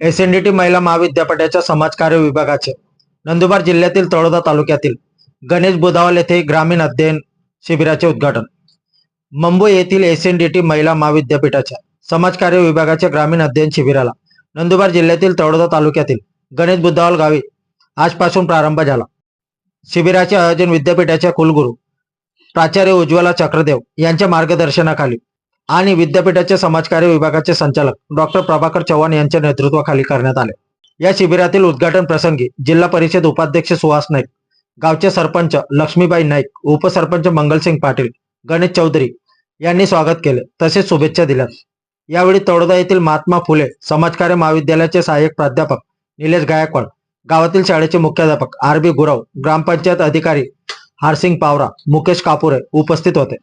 S N D T महिला महाविद्यापीठाच्या समाजकार्य विभागाचे नंदुरबार जिल्ह्यातील तळोदा तालुक्यातील गणेश बुधावल येथे ग्रामीण अध्ययन शिबिराचे उद्घाटन. मुंबई येथील एस एन डी टी महिला महाविद्यापीठाच्या समाजकार्य विभागाच्या ग्रामीण अध्ययन शिबिराला नंदुरबार जिल्ह्यातील तळोदा तालुक्यातील गणेश बुधावल गावी आजपासून प्रारंभ झाला. शिबिराचे आयोजन विद्यापीठाच्या कुलगुरू प्राचार्य उज्ज्वला चक्रदेव यांच्या मार्गदर्शनाखाली आणि विद्यापीठाच्या समाजकार्य विभागाचे संचालक डॉक्टर प्रभाकर चव्हाण यांच्या नेतृत्वाखाली करण्यात आले. या शिबिरातील उद्घाटन प्रसंगी जिल्हा परिषद उपाध्यक्ष सुहास नाईक गावचे सरपंच लक्ष्मीबाई नाईक उपसरपंच मंगलसिंग पाटील गणेश चौधरी यांनी स्वागत केले. तसेच शुभेच्छा दिल्या. यावेळी तळोदा येथील महात्मा फुले समाजकार्य महाविद्यालयाचे सहाय्यक प्राध्यापक निलेश गायकवाड गावातील शाळेचे मुख्याध्यापक आर बी गुरव ग्रामपंचायत अधिकारी हारसिंग पावरा मुकेश कापुरे उपस्थित होते.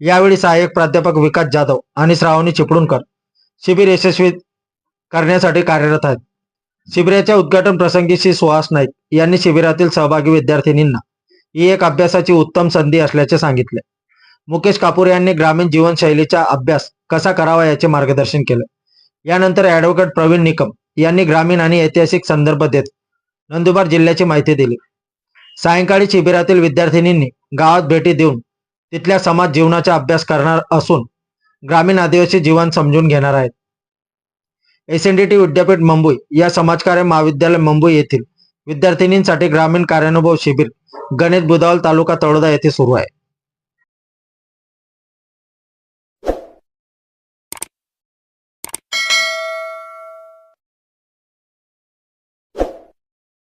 यावेळी सहाय्यक प्राध्यापक विकास जाधव आणि श्रावणी चिपळूणकर. शिबिर यशस्वी करण्यासाठी कार्यरत आहेत. शिबिराच्या उद्घाटन प्रसंगी श्री सुहास नाईक यांनी शिबिरातील सहभागी विद्यार्थिनींना ही एक अभ्यासाची उत्तम संधी असल्याचे सांगितले. मुकेश कापूर यांनी ग्रामीण जीवनशैलीचा अभ्यास कसा करावा याचे मार्गदर्शन केले. यानंतर ऍडव्होकेट प्रवीण निकम यांनी ग्रामीण आणि ऐतिहासिक संदर्भ देत नंदुरबार जिल्ह्याची माहिती दिली. सायंकाळी शिबिरातील विद्यार्थिनींनी गावात भेटी देऊन तिथल्या समाज जीवनाचा अभ्यास करणार असून ग्रामीण आदिवासी जीवन समजून घेणार आहेत. एस एन डी टी विद्यापीठ मुंबई या समाजकार्य महाविद्यालय मुंबई येथील विद्यार्थिनींसाठी ग्रामीण कार्यानुभव शिबिर गणेश बुधावल तालुका तळोदा येथे सुरू आहे.